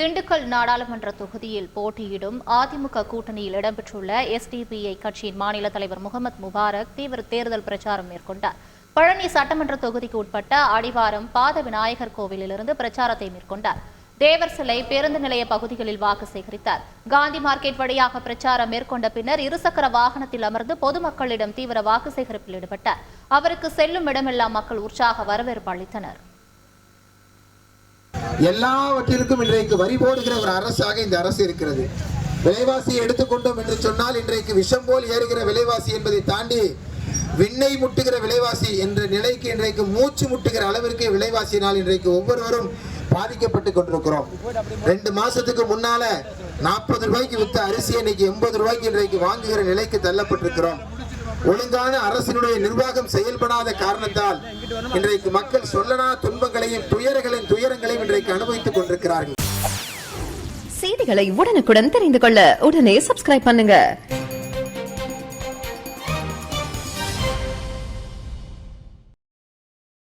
திண்டுக்கல் நாடாளுமன்ற தொகுதியில் போட்டியிடும் அதிமுக கூட்டணியில் இடம்பெற்றுள்ள எஸ்டிபிஐ கட்சியின் மாநில தலைவர் முகமது முபாரக் தீவிர தேர்தல் பிரச்சாரம் மேற்கொண்டார். பழனி சட்டமன்ற தொகுதிக்கு உட்பட்ட அடிவாரம் பாத விநாயகர் கோவிலிலிருந்து பிரச்சாரத்தை மேற்கொண்டார். தேவர் சிலை பேருந்து நிலைய பகுதிகளில் வாக்கு சேகரித்தார். காந்தி மார்க்கெட் வழியாக பிரச்சாரம் மேற்கொண்ட பின்னர் இருசக்கர வாகனத்தில் அமர்ந்து பொதுமக்களிடம் தீவிர வாக்கு சேகரிப்பில் ஈடுபட்டார். அவருக்கு செல்லும் இடமெல்லாம் மக்கள் உற்சாக வரவேற்பு அளித்தனர். எல்லாவற்றிற்கும் இன்றைக்கு வரி போடுகிற ஒரு அரசாக இந்த அரசு இருக்கிறது. விலைவாசியை எடுத்துக்கொண்டோம் என்று சொன்னால் இன்றைக்கு விஷம் போல் ஏறுகிற விலைவாசி என்பதை தாண்டி விண்ணை முட்டுகிற விலைவாசி என்ற நிலைக்கு இன்றைக்கு மூச்சு முட்டுகிற அளவிற்கு விலைவாசியினால் இன்றைக்கு ஒவ்வொருவரும் பாதிக்கப்பட்டு கொண்டிருக்கிறோம். ரெண்டு மாசத்துக்கு முன்னால நாற்பது ரூபாய்க்கு வித்த அரிசி இன்னைக்கு எண்பது ரூபாய்க்கு இன்றைக்கு வாங்குகிற நிலைக்கு தள்ளப்பட்டிருக்கிறோம். ஒழுங்கான அரசினுடைய நிர்வாகம் செயல்படாத காரணத்தால் இன்றைக்கு மக்கள் சொல்லனா துன்பங்களையும் துயரங்களின் துயரங்களையும் இன்றைக்கு அனுபவித்துக் கொண்டிருக்கிறார்கள். செய்திகளை உடனுக்குடன் தெரிந்து கொள்ள உடனே சப்ஸ்கிரைப் பண்ணுங்க.